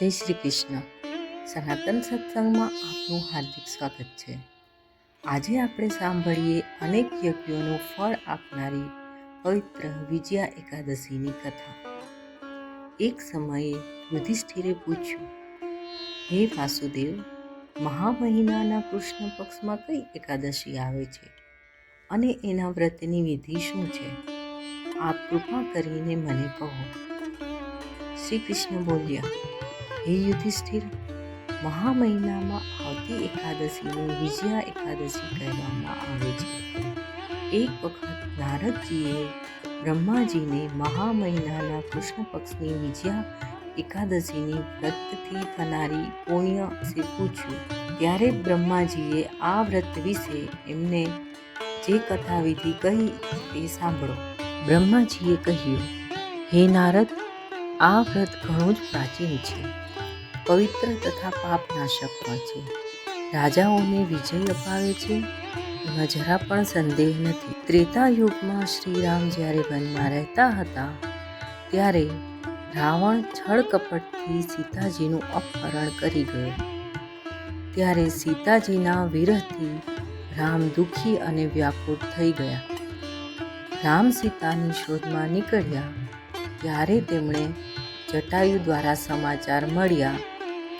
જય શ્રી કૃષ્ણ. સનાતન સત્સંગમાં આપનું હાર્દિક સ્વાગત છે. આજે આપણે સાંભળીએ અનેક યજ્ઞોનું ફળ આપનારી પવિત્ર વિજયા એકાદશીની કથા. એક સમયે યુધિષ્ઠિરે પૂછ્યું, હે વાસુદેવ મહા મહિનાના કૃષ્ણ પક્ષમાં કઈ એકાદશી આવે છે? અને એના વ્રતની વિધિ શું છે? આપ કૃપા કરીને મને કહો. શ્રી કૃષ્ણ બોલ્યા હે યુધિષ્ઠિર મહા મહિનામાં આવતી એકાદશીને વિજયા એકાદશી કહેવામાં આવે છે. એક વખત નારદજીએ બ્રહ્માજીને મહા મહિનાના કૃષ્ણ પક્ષની વિજયા એકાદશીની વ્રતથી થનારી પુણ્ય વિશે પૂછ્યું. ત્યારે બ્રહ્માજીએ આ વ્રત વિશે એમને જે કથા વિધિ કહી તે સાંભળો. બ્રહ્માજીએ કહ્યું, હે નારદ, આ વ્રત ઘણું જ પ્રાચીન છે. પવિત્ર તથા પાપનાશક પણ છે. રાજાઓને વિજય અપાવે છે. એમાં જરા પણ સંદેહ નથી. ત્રેતા યુગમાં શ્રીરામ જ્યારે વનમાં રહેતા હતા, ત્યારે રાવણ છળ કપટથી સીતાજીનું અપહરણ કરી ગયો. ત્યારે સીતાજીના વિરહથી રામ દુઃખી અને વ્યાકુળ થઈ ગયા. રામ સીતાની શોધમાં નીકળ્યા, ત્યારે તેમણે જટાયુ દ્વારા સમાચાર મળ્યા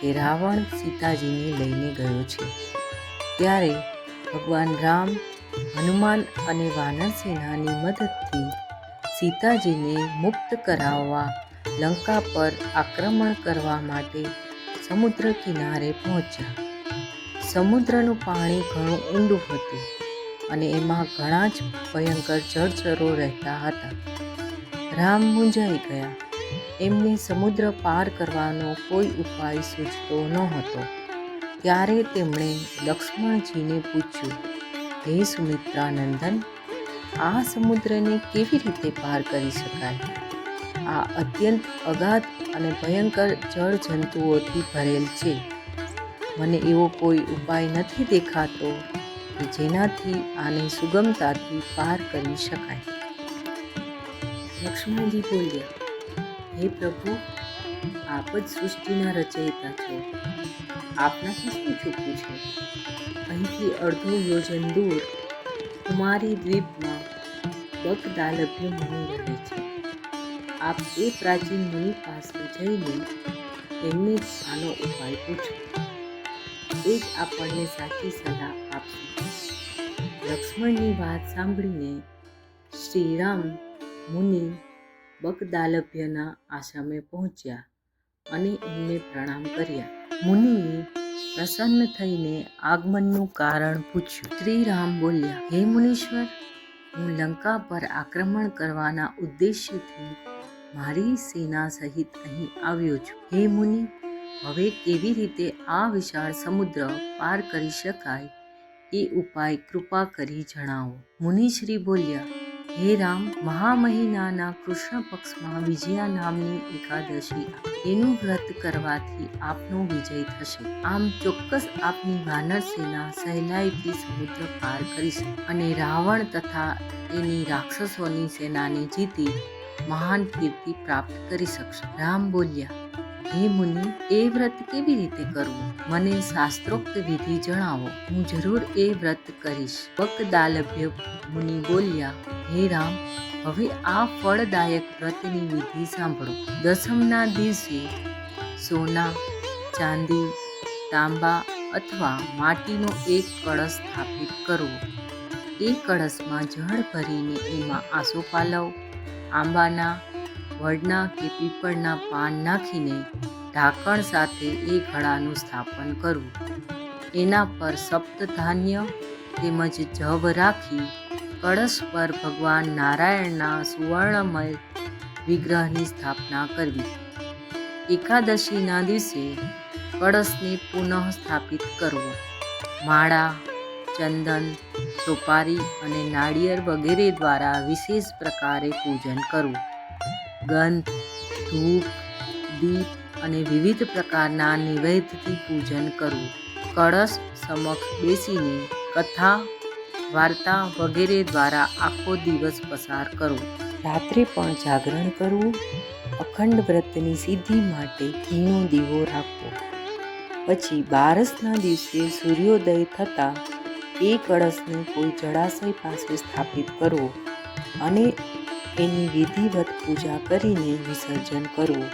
કે રાવણ સીતાજીને લઈને ગયો છે. ત્યારે ભગવાન રામ, હનુમાન અને વાનર સેનાની મદદથી સીતાજીને મુક્ત કરાવવા લંકા પર આક્રમણ કરવા માટે સમુદ્ર કિનારે પહોંચ્યા. સમુદ્રનું પાણી ઘણું ઊંડું હતું અને એમાં ઘણા જ ભયંકર જળચરો રહેતા હતા. રામ મૂંઝાઈ ગયા. એમને સમુદ્ર પાર કરવાનો કોઈ ઉપાય સૂચતો નહોતો. ત્યારે તેમણે લક્ષ્મણજીને પૂછ્યું, હે સુમિત્રાનંદન, આ સમુદ્રને કેવી રીતે પાર કરી શકાય? આ અત્યંત અગાધ અને ભયંકર જળ જંતુઓથી ભરેલ છે. મને એવો કોઈ ઉપાય નથી દેખાતો કે જેનાથી આને સુગમતાથી પાર કરી શકાય. લક્ષ્મણજી બોલ્યા હે પ્રભુ, આપ જ સૃષ્ટિના રચયિતા છો. આપનાથી શું ચૂકવું છે? અહીંથી અડધો યોજન દૂર, કુમારી દ્વીપમાં બકદાલભ્ય મુનિ રહે છે. આપ એ પ્રાચીન મુનિ પાસે જઈને તેમને જ આનો ઉપાય પૂછો એ જ આપણને સાચી સલાહ આપશે. લક્ષ્મણની વાત સાંભળીને શ્રીરામ મુનિ બકદાલભ્યના આશ્રમે પહોંચ્યા અને એમને પ્રણામ કર્યા. મુનિએ પ્રસન્ન થઈને આગમનનું કારણ પૂછ્યું. શ્રીરામ બોલ્યા, હે મુનીશ્વર, હું લંકા પર આક્રમણ કરવાના ઉદ્દેશ્યથી મારી સેના સહિત અહીં આવ્યો છું. હે મુનિ, હવે કેવી રીતે આ વિશાળ સમુદ્ર પાર કરી શકાય એ ઉપાય કૃપા કરી જણાવો. મુનિશ્રી બોલ્યા હે રામ મહામહિનાના કૃષ્ણ પક્ષમાં વિજયા નામની એકાદશી એનું વ્રત કરવાથી આપનો વિજય થશે. આમ ચોક્કસ આપની વાનર સેના સહેલાઈથી સમુદ્ર પાર કરીશે અને રાવણ તથા એની રાક્ષસોની સેનાને જીતી મહાન કીર્તિ પ્રાપ્ત કરી શકશે. રામ બોલ્યા હે મુનિ, એ વ્રત કેવી રીતે કરવું? મને શાસ્ત્રોક્ત વિધિ જણાવો. હું જરૂર એ વ્રત કરીશ. બકદાલભ્ય મુનિ બોલ્યા, હે રામ, હવે આ ફળદાયક વ્રતની વિધિ સાંભળો. દસમના દિવસે સોના, ચાંદી, તાંબા અથવા માટીનો એક કળશ સ્થાપિત કરવો. એ કળશમાં જળ ભરીને એમાં આસોપાલવ આંબાના વડના કે પીપળના પાન નાખીને ઢાંકણ સાથે એ ઘડાનું સ્થાપન કરવું. એના પર સપ્તધાન્ય તેમજ જવ રાખી કળશ પર ભગવાન નારાયણના સુવર્ણમય વિગ્રહની સ્થાપના કરવી. એકાદશીના દિવસે કળશને પુનઃ સ્થાપિત કરવો. માળા, ચંદન, સોપારી અને નાળિયેર વગેરે દ્વારા વિશેષ પ્રકારે પૂજન કરવું. ગંધ, ધૂપ, દીપ અને વિવિધ પ્રકારના નિવેદથી પૂજન કરવું. કળશ સમક્ષ બેસીને કથા, વાર્તા વગેરે દ્વારા આખો દિવસ પસાર કરવો. રાત્રે પણ જાગરણ કરવું. અખંડ વ્રતની સિદ્ધિ માટે ઘીનો દીવો રાખવો. પછી બારસના દિવસે સૂર્યોદય થતાં એ કળશને કોઈ જળાશય પાસે સ્થાપિત કરવો અને એની વિધિવત પૂજા કરીને વિસર્જન કરવું.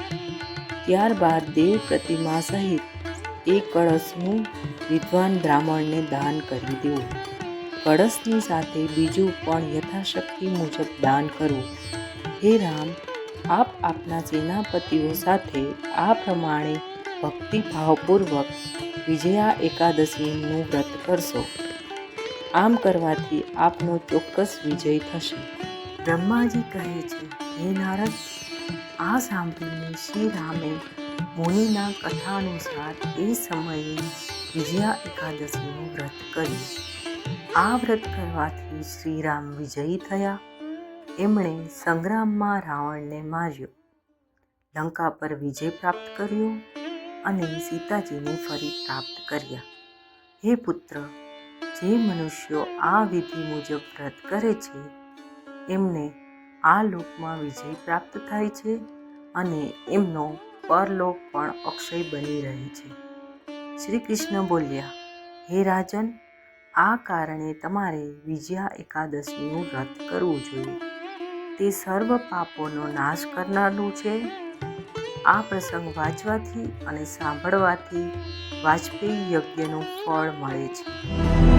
ત્યારબાદ દેવ પ્રતિમા સહિત એ કળશનું વિદ્વાન બ્રાહ્મણને દાન કરી દેવું. કળશની સાથે બીજું પણ યથાશક્તિ મુજબ દાન કરવું. હે રામ, આપ આપના સેનાપતિઓ સાથે આ પ્રમાણે ભક્તિભાવપૂર્વક વિજયા એકાદશીનું વ્રત કરશો. આમ કરવાથી આપનો ચોક્કસ વિજય થશે. બ્રહ્માજી કહે છે, હે નારદ, આ સાંભળીને શ્રી રામે મુનિના કથાનુસાર એ સમયે વિજયા એકાદશીનું વ્રત કર્યું. આ વ્રત કરવાથી શ્રીરામ વિજયી થયા. એમણે સંગ્રામમાં રાવણને માર્યો. લંકા પર વિજય પ્રાપ્ત કર્યો અને સીતાજીને ફરી પ્રાપ્ત કર્યા. હે પુત્ર, જે મનુષ્યો આ વિધિ મુજબ વ્રત કરે છે એમને આ લોકમાં વિજય પ્રાપ્ત થાય છે અને એમનો પરલોક પણ અક્ષય બની રહે છે. શ્રી કૃષ્ણ બોલ્યા, હે રાજન, આ કારણે તમારે વિજયા એકાદશીનું વ્રત કરવું જોઈએ. તે સર્વ પાપોનો નાશ કરનારનું છે. આ પ્રસંગ વાંચવાથી અને સાંભળવાથી વાજપેયી યજ્ઞનું ફળ મળે છે.